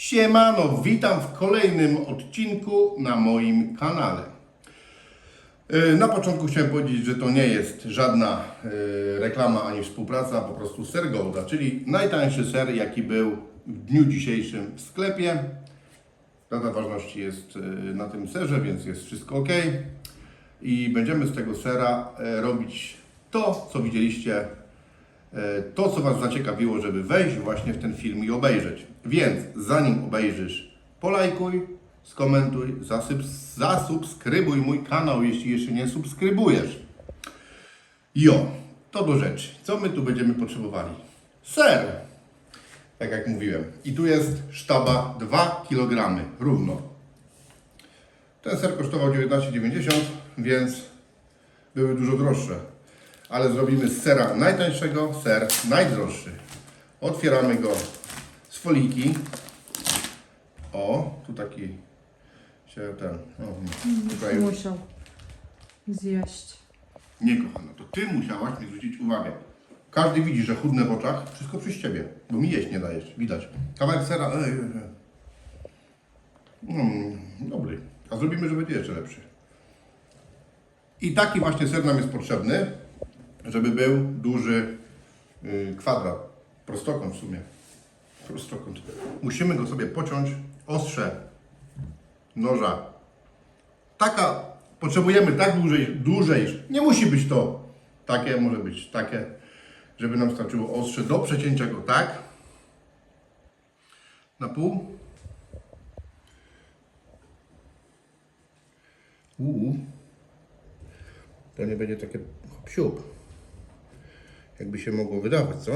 Siemano, witam w kolejnym odcinku na moim kanale. Yy, Na początku chciałem powiedzieć, że to nie jest żadna yy, reklama ani współpraca, po prostu ser Golda, czyli najtańszy ser, jaki był w dniu dzisiejszym w sklepie. Data ważności jest yy, na tym serze, więc jest wszystko ok. I będziemy z tego sera e, robić to, co widzieliście E, to, co Was zaciekawiło, żeby wejść właśnie w ten film i obejrzeć. Więc zanim obejrzysz, polajkuj, skomentuj, zasubskrybuj mój kanał, jeśli jeszcze nie subskrybujesz. Jo, to do rzeczy. Co my tu będziemy potrzebowali? Ser, tak jak mówiłem. I tu jest sztaba 2 kg równo. Ten ser kosztował 19,90, więc były dużo droższe. Ale zrobimy z sera najtańszego, ser najdroższy. Otwieramy go z foliki. O, tu taki się ten. O, tutaj. Musiał zjeść. Nie, kochana, to ty musiałaś mi zwrócić uwagę. Każdy widzi, że chudne w oczach, wszystko przez ciebie, bo mi jeść nie dajesz, widać. Kawałek sera, ej, ej, ej. Mm, dobry. A zrobimy, że będzie jeszcze lepszy. I taki właśnie ser nam jest potrzebny, żeby był duży yy, kwadrat, prostokąt w sumie. Prostokąt. Musimy go sobie pociąć ostrze noża taka, potrzebujemy tak dłużej, dłużej, nie musi być to takie, może być takie, żeby nam starczyło ostrze do przecięcia go tak, na pół. Uuu. To nie będzie takie siup, jakby się mogło wydawać, co?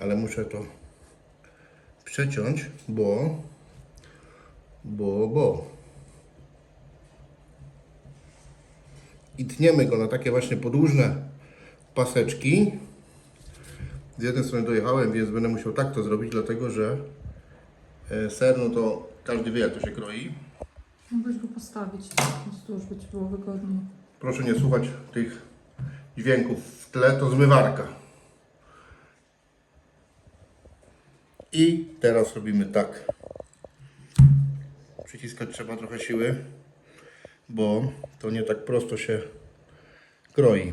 Ale muszę to przeciąć, bo bo, bo. I tniemy go na takie właśnie podłużne paseczki. Z jednej strony dojechałem, więc będę musiał tak to zrobić, dlatego że e, ser, no to każdy wie jak to się kroi. Mógłbyś go postawić tak, wzdłuż, by ci było wygodniej. Proszę nie słuchać tych dźwięków w tle, to zmywarka. I teraz robimy tak. Przyciskać trzeba trochę siły, bo to nie tak prosto się kroi.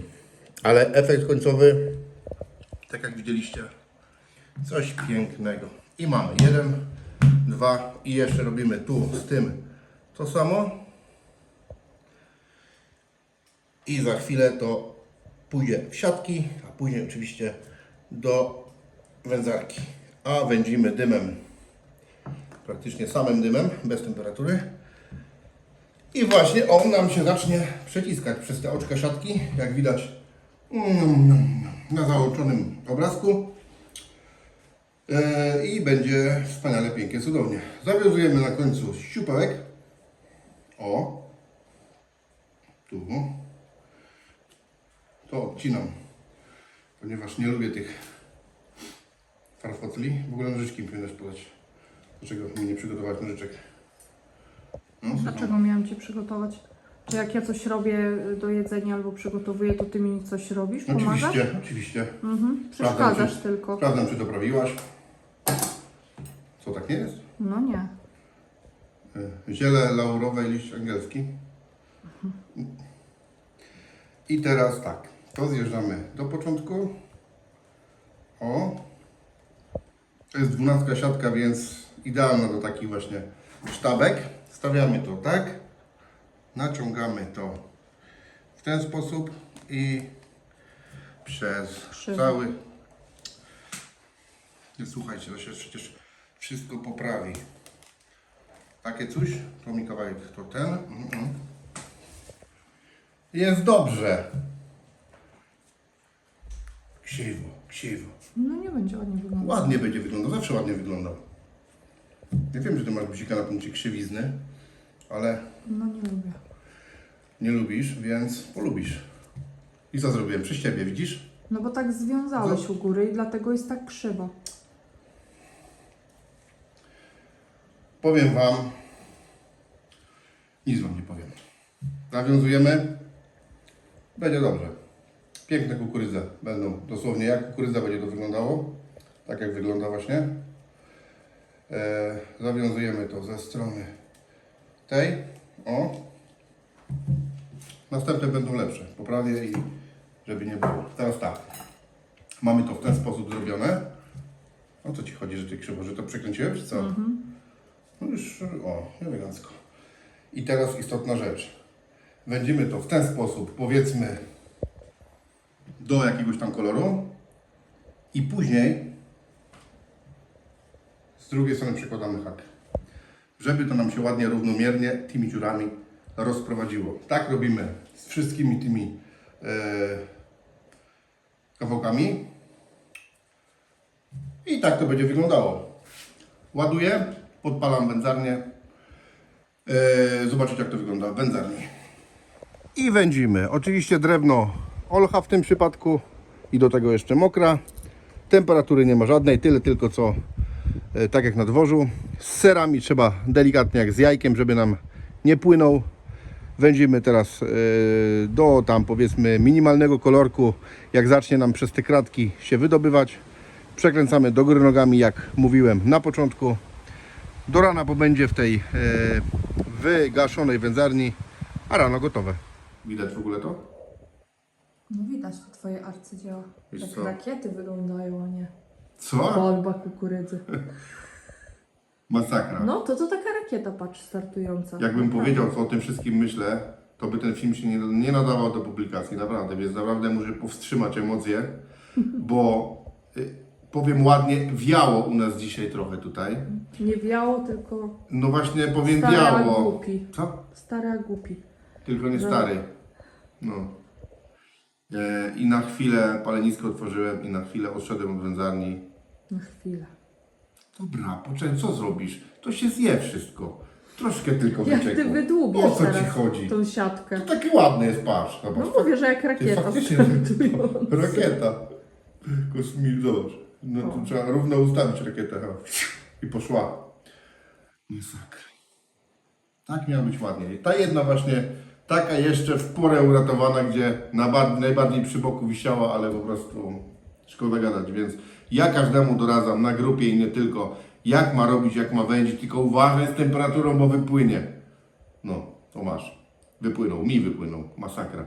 Ale efekt końcowy, tak jak widzieliście, coś pięknego. I mamy jeden, dwa i jeszcze robimy tu z tym to samo. I za chwilę to pójdzie w siatki, a później oczywiście do wędzarki. A wędzimy dymem, praktycznie samym dymem, bez temperatury. I właśnie on nam się zacznie przeciskać przez te oczka siatki, jak widać mm, na załączonym obrazku. E, I będzie wspaniale, pięknie, cudownie. Zawiązujemy na końcu siupełek. O, tu. To odcinam, ponieważ nie lubię tych farfocli. W ogóle nożyczki mi powinnaś podać. Dlaczego mi nie przygotować nożyczek? No. Dlaczego miałam Ci przygotować? Czy jak ja coś robię do jedzenia albo przygotowuję, to Ty mi coś robisz? Pomagasz? Oczywiście, oczywiście. Mhm. Sprawdzam, Przeszkadzasz czy- tylko. Sprawdzam, czy doprawiłaś. Co, tak nie jest? No nie. Y, Ziele laurowe i liść angielski. I teraz tak, to zjeżdżamy do początku. O. To jest dwunastka siatka, więc idealna do takich właśnie sztabek. Stawiamy to tak. Naciągamy to w ten sposób i przez cały. Nie słuchajcie, to się przecież wszystko poprawi. Takie coś, to mi kawałek, to ten. Mhm. Jest dobrze. Krzywo, krzywo. No nie będzie ładnie wyglądać. Ładnie będzie wyglądał, zawsze ładnie wyglądał. Ja wiem, że ty masz bzika na punkcie krzywizny, ale No nie lubię. nie lubisz, więc polubisz. I co zrobiłem? Przez ciebie, widzisz? No bo tak związałeś u góry i dlatego jest tak krzywo. Powiem Wam, nic Wam nie powiem. Nawiązujemy, będzie dobrze. Piękne kukurydze będą, dosłownie jak kukurydza będzie to wyglądało, tak jak wygląda właśnie. E, zawiązujemy to ze strony tej. O. Następne będą lepsze. Poprawię i żeby nie było. Teraz tak. Mamy to w ten sposób zrobione. O co Ci chodzi, że Ty krzywo, że to przekręciłem, czy co? No już, o, elegancko. I teraz istotna rzecz. Będziemy to w ten sposób, powiedzmy, do jakiegoś tam koloru i później z drugiej strony przykładamy hak. Żeby to nam się ładnie, równomiernie tymi dziurami rozprowadziło. Tak robimy z wszystkimi tymi e, kawałkami. I tak to będzie wyglądało. Ładuję, podpalam wędzarnię. E, zobaczyć jak to wygląda w wędzarni. I wędzimy. Oczywiście drewno olcha w tym przypadku i do tego jeszcze mokra. Temperatury nie ma żadnej, tyle tylko co e, tak jak na dworzu. Z serami trzeba delikatnie jak z jajkiem, żeby nam nie płynął. Wędzimy teraz e, do tam powiedzmy minimalnego kolorku, jak zacznie nam przez te kratki się wydobywać. Przekręcamy do góry nogami, jak mówiłem na początku. Do rana pobędzie w tej e, wygaszonej wędzarni, a rano gotowe. Widać w ogóle to? No widać to twoje arcydzieła. Wiesz Jak co? rakiety wyglądają, a nie Co? kolba kukurydzy. Masakra. No to to taka rakieta, patrz, startująca. Jakbym Naprawdę. powiedział, co o tym wszystkim myślę, to by ten film się nie, nie nadawał do publikacji, naprawdę, więc naprawdę muszę powstrzymać emocje, bo y, powiem ładnie, wiało u nas dzisiaj trochę tutaj. Nie wiało, tylko No właśnie powiem stary, a wiało. głupi. Co? Stary, a głupi. Tylko nie No. stary. No. E, I na chwilę palenisko otworzyłem i na chwilę odszedłem od wędzarni. Na chwilę. Dobra, poczekaj, co zrobisz? To się zje wszystko. Troszkę tylko Jak wyciekło. ty wydłubiesz O co teraz ci chodzi? tą siatkę? To taki ładny jest, patrz. Zobacz. No mówię, że jak rakieta faktycznie- startująca. Rakieta. Zobacz. No tu O. trzeba równo ustawić rakietę. I poszła. Masakra. Tak miała być ładnie. Ta jedna właśnie, taka jeszcze w porę uratowana, gdzie na bar- najbardziej przy boku wisiała, ale po prostu szkoda gadać. Więc ja każdemu doradzam na grupie i nie tylko, jak ma robić, jak ma wędzić, tylko uważaj z temperaturą, bo wypłynie. No, to masz. Wypłynął, mi wypłynął. Masakra.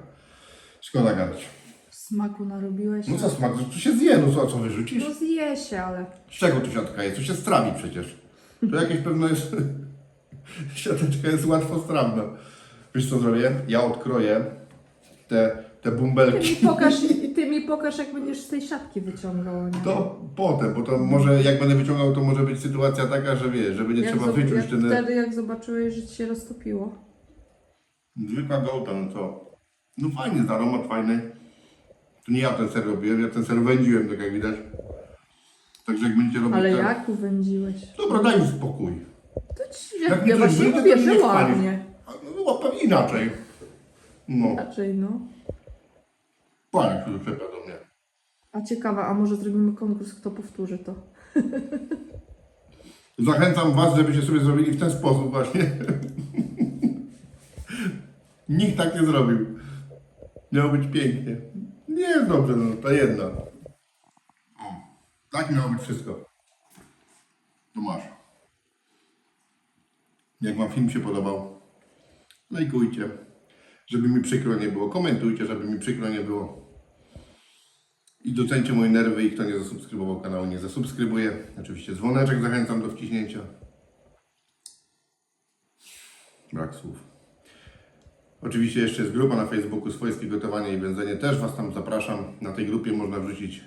Szkoda gadać. Smaku narobiłeś. No co smak, to się zje, no co, co wyrzucisz? No zje się, ale Z czego tu siatka jest? To się strawi przecież. To jakieś pewno jest... Siateczka jest łatwo strawna. Wiesz co zrobię? Ja odkroję te, te ty bąbelki. mi pokaż, ty mi pokaż jak będziesz z tej siatki wyciągał. a Nie? To potem, bo to może jak będę wyciągał, to może być sytuacja taka, że wiesz, że będzie jak trzeba zob- wyciąć jak ten... Wtedy jak zobaczyłeś, że ci się roztopiło. Zwykła gołta, no co? No fajny, jest aromat fajny. To nie ja ten ser robiłem, ja ten ser wędziłem, tak jak widać. Także jak będziecie robić Ale ten... jak uwędziłeś? Dobra, daj mi spokój. To ci, Jak ja, mi ja coś właśnie wyjdzie, mówię, to mnie że ładnie. A, No łapę inaczej. No, Raczej no. pani się doczepia do mnie. A ciekawa, a może zrobimy konkurs, kto powtórzy to? Zachęcam Was, żebyście sobie zrobili w ten sposób właśnie. Nikt tak nie zrobił. Miało być pięknie. Nie jest dobrze, no, ta jedna. O, tak miało być wszystko. To masz. Jak Wam film się podobał, lajkujcie, żeby mi przykro nie było. Komentujcie, żeby mi przykro nie było. I docencie moje nerwy i kto nie zasubskrybował kanału, nie zasubskrybuje. Oczywiście dzwoneczek zachęcam do wciśnięcia. Brak słów. Oczywiście jeszcze jest grupa na Facebooku Swojskie Gotowanie i Wędzenie. Też Was tam zapraszam. Na tej grupie można wrzucić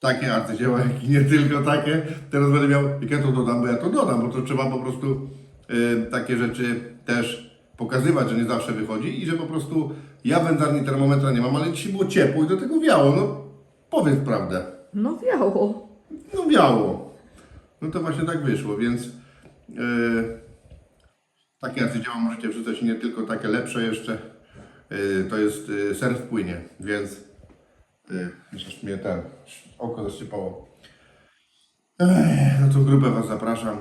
takie arcydzieła, jak i nie tylko takie. Teraz będę miał, jak ja to dodam, bo ja to dodam, bo to trzeba po prostu y, takie rzeczy też pokazywać, że nie zawsze wychodzi i że po prostu ja wędzarni termometra nie mam, ale dzisiaj było ciepło i do tego wiało. No powiedz prawdę. No wiało. No wiało. No to właśnie tak wyszło, więc yy, takie arcydzieła możecie wrzucać nie tylko takie lepsze jeszcze. Yy, to jest yy, ser w płynie, więc yy, jeszcze mnie ten oko zaszczypało. Ech, na tą grupę Was zapraszam.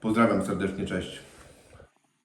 Pozdrawiam serdecznie, cześć.